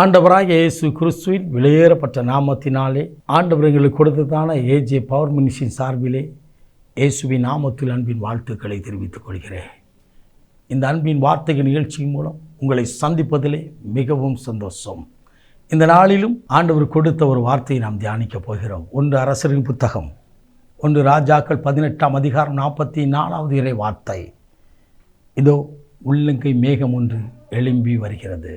ஆண்டவராக இயேசு கிறிஸ்துவின் வெளியேறப்பட்ட நாமத்தினாலே ஆண்டவர் எங்களுக்கு கொடுத்ததான ஏஜே பவர் மினிஷின் சார்பிலே இயேசுவின் நாமத்தில் அன்பின் வாழ்த்துக்களை தெரிவித்துக் கொள்கிறேன். இந்த அன்பின் வார்த்தைகள் நிகழ்ச்சியின் மூலம் உங்களை சந்திப்பதிலே மிகவும் சந்தோஷம். இந்த நாளிலும் ஆண்டவர் கொடுத்த ஒரு வார்த்தையை நாம் தியானிக்கப் போகிறோம். ஒன்று அரசரின் புத்தகம் ஒன்று ராஜாக்கள் பதினெட்டாம் அதிகாரம் நாற்பத்தி நாலாவது இறை வார்த்தை. இதோ உள்ளங்கை மேகம் ஒன்று எழும்பி வருகிறது.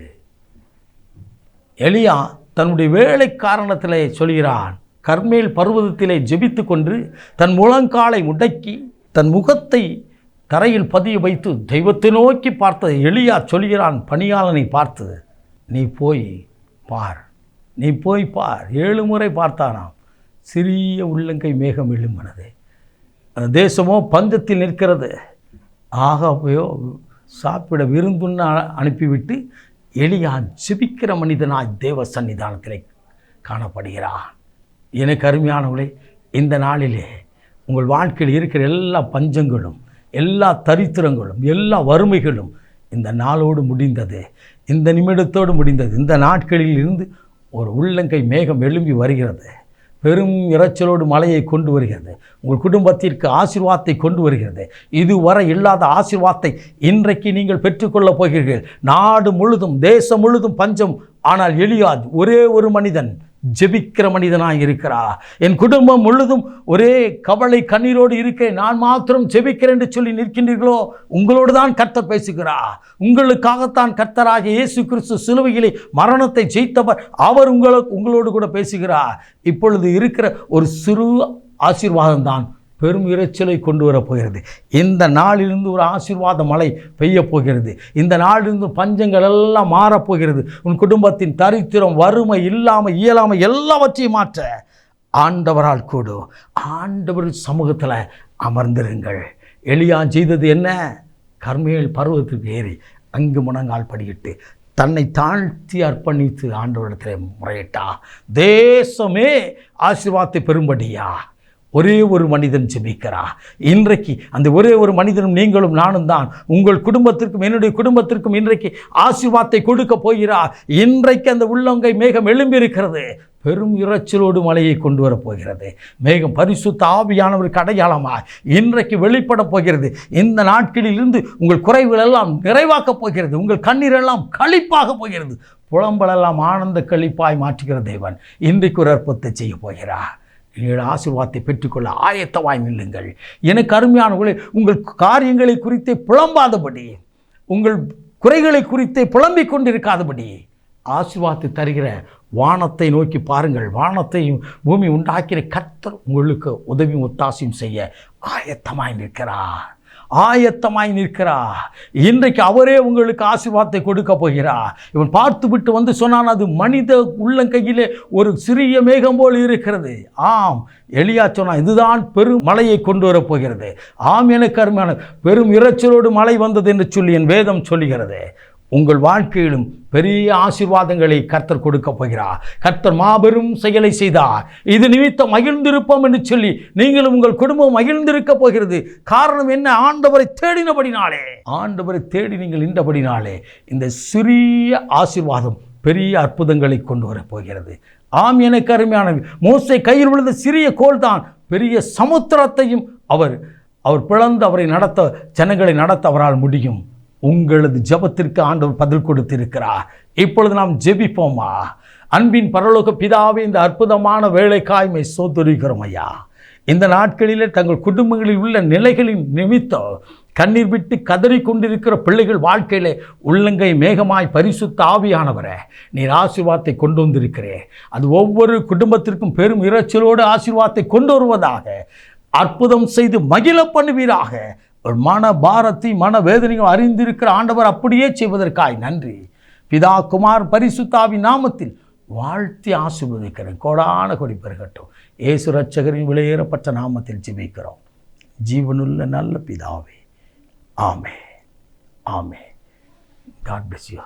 எலியா தன்னுடைய வேலை காரணத்திலே சொல்கிறான் கர்மேல் பருவதத்திலே ஜெபித்து கொண்டு தன் முழங்காலை முடக்கி தன் முகத்தை தரையில் பதிய வைத்து தெய்வத்தை நோக்கி பார்த்த எளியா சொல்கிறான் பணியாளனை பார்த்து நீ போய் பார். நீ போய் பார். ஏழு முறை பார்த்தானாம். சிறிய உள்ளங்கை மேகம் எழும்பினது. அந்த தேசமோ பஞ்சத்தில் நிற்கிறது. ஆகவையோ சாப்பிட விருந்துன்னு அனுப்பிவிட்டு எளியா ஜெபிக்கிற மனிதனாய் தேவ சன்னிதானத்திலே காணப்படுகிறான். எனக்கு அருமையானவர்களே இந்த நாளிலே உங்கள் வாழ்க்கையில் இருக்கிற எல்லா பஞ்சங்களும் எல்லா தரித்திரங்களும் எல்லா வறுமைகளும் இந்த நாளோடு முடிந்தது. இந்த நிமிடத்தோடு முடிந்தது. இந்த நாட்களில் இருந்து ஒரு உள்ளங்கை மேகம் எழும்பி வருகிறது. பெரும் இரைச்சலோடு மலையை கொண்டு வருகிறது. உங்கள் குடும்பத்திற்கு ஆசீர்வாதத்தை கொண்டு வருகிறது. இதுவரை இல்லாத ஆசீர்வாதத்தை இன்றைக்கு நீங்கள் பெற்றுக்கொள்ளப் போகிறீர்கள். நாடு முழுதும் தேசம் முழுதும் பஞ்சம். ஆனால் எளியாது ஒரே ஒரு மனிதன் ஜெபிக்கிற மனிதனாய் இருக்கிறா. என் குடும்பம் முழுதும் ஒரே கவலை கண்ணீரோடு இருக்கிறேன் நான் மாத்திரம் ஜெபிக்கிறேன் என்று சொல்லி நிற்கின்றீர்களோ? உங்களோடு தான் கர்த்தர் பேசுகிறா உங்களுக்காகத்தான் கர்த்தராக இயேசு கிறிஸ்து சிலுவையிலே மரணத்தை ஜெயித்தவர் அவர் உங்களுக்கு உங்களோடு கூட பேசுகிறார். இப்பொழுது இருக்கிற ஒரு சிறு ஆசீர்வாதம் தான் பெரும் இரைச்சலை கொண்டு வரப்போகிறது இந்த நாளிலிருந்து ஒரு ஆசீர்வாத மழை பெய்யப் போகிறது. இந்த நாளிலிருந்து பஞ்சங்கள் எல்லாம் மாறப்போகிறது உன் குடும்பத்தின் தரித்திரம் வறுமை இல்லாமல் இயலாமை எல்லாவற்றையும் மாற்ற ஆண்டவரால் கூடும் ஆண்டவர் சமூகத்தில் அமர்ந்திருங்கள். எளியா செய்தது என்ன? கர்மேல் பருவத்துக்கு ஏறி அங்கு முனங்கால் படியிட்டு தன்னை தாழ்த்தி அர்ப்பணித்து ஆண்டவரிடத்தில் முறையிட்டா. தேசமே ஆசீர்வாதத்தை பெறும்படியா? ஒரே ஒரு மனிதன் ஜெபிக்கிறா இன்றைக்கு அந்த ஒரே ஒரு மனிதனும் நீங்களும் நானும் தான். உங்கள் குடும்பத்திற்கும் என்னுடைய குடும்பத்திற்கும் இன்றைக்கு ஆசிர்வாத்தை கொடுக்க போகிறார். இன்றைக்கு அந்த உள்ளங்கை மேகம் எழும்பியிருக்கிறது. பெரும் இரைச்சலோடு மலையை கொண்டு வரப்போகிறது மேகம் பரிசுத்த ஆவியானவருக்கு அடையாளமாக இன்றைக்கு வெளிப்பட போகிறது. இந்த நாட்களிலிருந்து உங்கள் குறைவுகள் எல்லாம் நிறைவாக்கப் போகிறது. உங்கள் கண்ணீர் எல்லாம் களிப்பாக போகிறது. புலம்பலெல்லாம் ஆனந்த களிப்பாய் மாற்றுகிற தேவன் இன்றைக்கு ஒரு அற்புதத்தை செய்ய போகிறார். என்னுடைய ஆசீர்வாதத்தை பெற்றுக்கொள்ள ஆயத்தமாய் நில்லுங்கள். எனக்கு அருமையானவர்களே உங்கள் காரியங்களை குறித்தே புலம்பாதபடி உங்கள் குறைகளை குறித்தே புலம்பிக் கொண்டிருக்காதபடி ஆசீர்வாதத்தை தருகிற வானத்தை நோக்கி பாருங்கள். வானத்தையும் பூமி உண்டாக்கிற கர்த்தர் உங்களுக்கு உதவியும் ஒத்தாசையும் செய்ய ஆயத்தமாய் நிற்கிறார். ஆயத்தமாய் நிற்கிறா. இன்றைக்கு அவரே உங்களுக்கு ஆசீர்வாதத்தை கொடுக்க போகிறா. இவன் பார்த்து விட்டு வந்து சொன்னான் அது மனித உள்ளங்கையிலே ஒரு சிறிய மேகம் போல் இருக்கிறது. ஆம் எளியா சொன்னான் இதுதான் பெரும் மழையை கொண்டு வரப் போகிறது. ஆம் எனக்கு அருமையான பெரும் இரைச்சலோடு மழை வந்தது என்று சொல்லி என் வேதம் சொல்லுகிறது. உங்கள் வாழ்க்கையிலும் பெரிய ஆசீர்வாதங்களை கர்த்தர் கொடுக்க போகிறார். கர்த்தர் மாபெரும் செயலை செய்தார். இது நிமித்தம் மகிழ்ந்திருப்போம் என்று சொல்லி நீங்களும் உங்கள் குடும்பம் மகிழ்ந்திருக்க போகிறது. காரணம் என்ன? ஆண்டவரை தேடினபடினாலே. ஆண்டவரை தேடி நீங்கள் நின்றபடினாலே இந்த சிறிய ஆசீர்வாதம் பெரிய அற்புதங்களை கொண்டு வரப் போகிறது. ஆம் எனக்கு அருமையான மோசை கையில் விழுந்த சிறிய கோல் தான் பெரிய சமுத்திரத்தையும் அவர் அவர் பிளந்து அவரை நடத்த ஜனங்களை நடத்த அவரால் முடியும். உங்களது ஜெபத்திற்கு ஆண்டவர் பதில் கொடுத்திருக்கிறார். இப்பொழுது நாம் ஜெபிப்போமா? அன்பின் பரலோக பிதாவே இந்த அற்புதமான வேலைக்காய்மை சோதரிக்கிறோம் ஐயா. இந்த நாட்களிலே தங்கள் குடும்பங்களில் உள்ள நிலைகளின் நிமித்தம் கண்ணீர் விட்டு கதறி கொண்டிருக்கிற பிள்ளைகள் வாழ்க்கையிலே உள்ளங்கை மேகமாய் பரிசுத்த ஆவியானவரே நீர் ஆசீர்வாதத்தை கொண்டு வந்திருக்கிறே. அது ஒவ்வொரு குடும்பத்திற்கும் பெரும் இரைச்சலோடு ஆசீர்வாதத்தை கொண்டு வருவதாக அற்புதம் செய்து மகிழ பண்ணுவீராக. மன பாரத்தை மன வேதனையும் அறிந்திருக்கிற ஆண்டவர் அப்படியே செய்வதற்காய். நன்றி. பிதா குமார் பரிசுத்தாவி நாமத்தில் வாழ்த்தி ஆசிர்வதிக்கிறேன். கோடான கொடி பெருகட்டும். ஏசு ரட்சகரின் விலையேறப்பட்ட நாமத்தில் ஜிபிக்கிறோம். ஜீவனுள்ள நல்ல பிதாவே. ஆமே ஆமே காட் பிளஸ் யூ